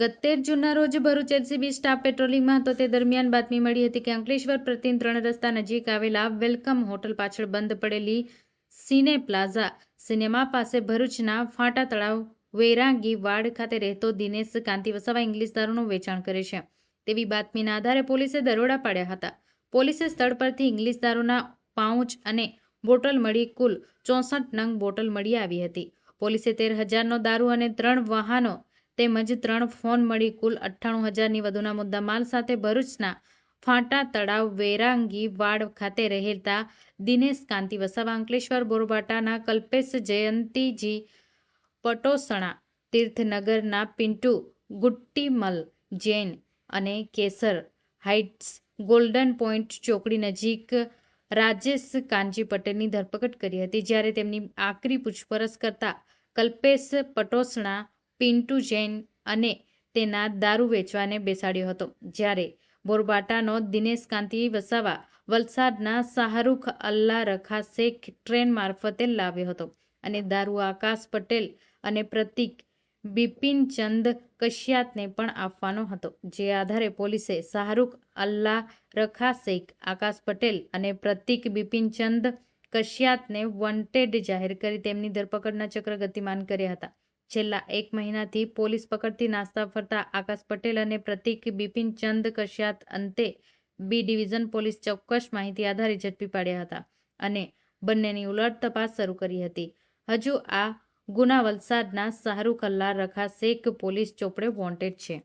ગત તેર જૂનના રોજ ભરૂચ એલસીબી સ્ટાફ પેટ્રોલિંગમાં હતો. તે દરમિયાન બાતમી મળી હતી કે અંકલેશ્વર પ્રતિન ત્રણ રસ્તા નજીક આવેલા વેલકમ હોટલ પાછળ બંધ પડેલી સિને પ્લાઝા સિનેમા પાસે ભરૂચના ફાટા તળાવ વેરાંગી વાડ ખાતે રહેતો દિનેશ કાંતિ વસાવા ઇંગ્લિશ દારૂનું વેચાણ કરે છે. તેવી બાતમીના આધારે પોલીસે દરોડા પાડ્યા હતા. પોલીસે સ્થળ પરથી ઇંગ્લિશ દારૂના પાઉચ અને બોટલ મળી કુલ ચોસઠ નંગ બોટલ મળી આવી હતી. પોલીસે તેર હજારનો દારૂ અને ત્રણ વાહનો તેમજ ત્રણ ફોન મળી કુલ અઠ્ઠાણું હજારની વધુના મુદ્દામાલ સાથે ભરૂચના ફાંટા તળાવ વેરાંગી વાડ ખાતે રહેતા દિનેશ કાંતિ વસાવા, અંકલેશ્વર બોરબાટાના કલ્પેશ જયંતીજી પટોસણા, તીર્થનગરના પિન્ટુ ગુટ્ટીમલ જૈન અને કેસર હાઇટ્સ ગોલ્ડન પોઇન્ટ ચોકડી નજીક રાજેશ કાનજી પટેલની ધરપકડ કરી હતી, જ્યારે તેમની આકરી પૂછપરછ કરતા કલ્પેશ પટોસણા પિન્ટુ જૈન અને તેના દારૂ વેચવાને બેસાડ્યો હતો. જ્યારે બોરબાટાનો દિનેશ કાંતિ વસાવા વલસાડના શાહરૂખ અલ્લા રખા શેખ ટ્રેન મારફતે લાવ્યો હતો અને દારૂ આકાશ પટેલ અને પ્રતિક બિપિનચંદ કશ્યાતને પણ આપવાનો હતો. જે આધારે પોલીસે શાહરૂખ અલ્લા રખા શેખ, આકાશ પટેલ અને પ્રતિક બિપિનચંદ કશ્યાતને વોન્ટેડ જાહેર કરી તેમની ધરપકડના ચક્ર ગતિમાન કર્યા હતા. છેલ્લા એક મહિનાથી પોલીસ પકડથી નાસ્તા ફરતા આકાશ પટેલ અને પ્રતિક બિપિન ચંદ કશ્યાત અંતે બી ડિવિઝન પોલીસ ચોક્કસ માહિતી આધારે ઝડપી પાડ્યા હતા અને બંનેની ઉલટ તપાસ શરૂ કરી હતી. હજુ આ ગુના વલસાડના શાહરૂખ અલ્લા રખા શેખ પોલીસ ચોપડે વોન્ટેડ છે.